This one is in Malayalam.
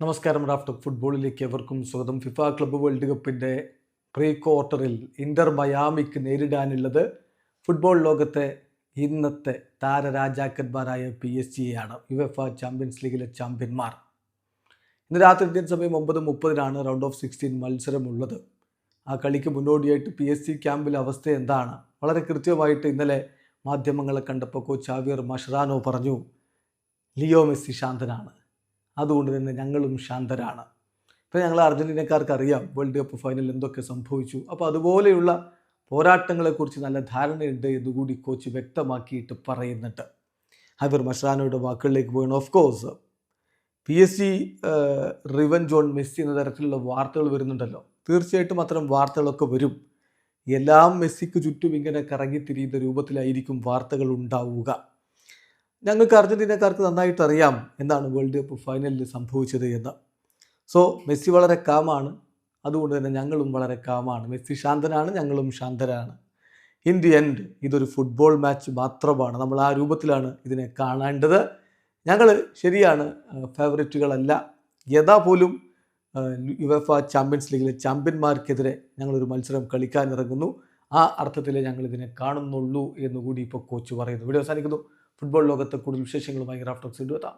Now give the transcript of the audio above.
നമസ്കാരം റാഫ്റ്റ് ഫുട്ബോളിലേക്ക് എവർക്കും സ്വാഗതം. ഫിഫ ക്ലബ്ബ് വേൾഡ് കപ്പിന്റെ പ്രീ ക്വാർട്ടറിൽ ഇന്റർ മയാമിക്ക് നേരിടാനുള്ളത് ഫുട്ബോൾ ലോകത്തെ ഇന്നത്തെ താരരാജാക്കന്മാരായ പി എസ് ജിയാണ് യുഎഫ ചാമ്പ്യൻസ് ലീഗിലെ ചാമ്പ്യന്മാർ. ഇന്ന് രാത്രി ഇന്ത്യൻ സമയം ഒമ്പത് മുപ്പതിനാണ് റൗണ്ട് ഓഫ് സിക്സ്റ്റീൻ മത്സരമുള്ളത്. ആ കളിക്ക് മുന്നോടിയായിട്ട് പി എസ് സി ക്യാമ്പിലെ അവസ്ഥ എന്താണ്? വളരെ കൃത്യമായിട്ട് ഇന്നലെ മാധ്യമങ്ങളെ കണ്ടപ്പോൾ കോച്ച് ആവിയർ മഷറാനോ പറഞ്ഞു ലിയോ മെസ്സി ശാന്തനാണ്. അതുകൊണ്ട് തന്നെ ഞങ്ങളും ശാന്തരാണ്. ഇപ്പം ഞങ്ങൾ അർജന്റീനക്കാർക്ക് അറിയാം വേൾഡ് കപ്പ് ഫൈനൽ എന്തൊക്കെ സംഭവിച്ചു. അപ്പോൾ അതുപോലെയുള്ള പോരാട്ടങ്ങളെക്കുറിച്ച് നല്ല ധാരണയുണ്ട് എന്നുകൂടി കോച്ച് വ്യക്തമാക്കിയിട്ട് പറയുന്നുണ്ട്. ഹൈബർ മഷാനോയുടെ വാക്കുകളിലേക്ക് പോയി of course P S G reunion Messi എന്ന തരത്തിലുള്ള വാർത്തകൾ വരുന്നുണ്ടല്ലോ. തീർച്ചയായിട്ടും അത്തരം വാർത്തകളൊക്കെ വരും. എല്ലാം മെസ്സിക്ക് ചുറ്റും ഇങ്ങനെ കറങ്ങിത്തിരിയുന്ന രൂപത്തിലായിരിക്കും വാർത്തകൾ ഉണ്ടാവുക. ഞങ്ങൾക്ക് അർജന്റീനക്കാർക്ക് നന്നായിട്ട് അറിയാം എന്താണ് വേൾഡ് കപ്പ് ഫൈനലിൽ സംഭവിച്ചത് എന്ന്. സോ മെസ്സി വളരെ കാമാണ് അതുകൊണ്ട് തന്നെ ഞങ്ങളും വളരെ കാമാണ് മെസ്സി ശാന്തനാണ് ഞങ്ങളും ശാന്തരാണ്. ഇൻ ദി എൻഡ് ഇതൊരു ഫുട്ബോൾ മാച്ച് മാത്രമാണ്. നമ്മൾ ആ രൂപത്തിലാണ് ഇതിനെ കാണേണ്ടത്. ഞങ്ങൾ ശരിയാണ് ഫേവറേറ്റുകളല്ല യഥാ പോലും യുവഫ ചാമ്പ്യൻസ് ലീഗിലെ ചാമ്പ്യന്മാർക്കെതിരെ ഞങ്ങളൊരു മത്സരം കളിക്കാൻ ഇറങ്ങുന്നു ആ അർത്ഥത്തിൽ ഞങ്ങളിതിനെ കാണുന്നുള്ളൂ എന്നുകൂടി ഇപ്പോൾ കോച്ച് പറയുന്നു. ഇവിടെ അവസാനിക്കുന്നു. ഫുട്ബോൾ ലോകത്തെ കൂടുതൽ വിശേഷങ്ങളുമായി ഗ്രാഫ്റ്റോക്സ് എത്താം.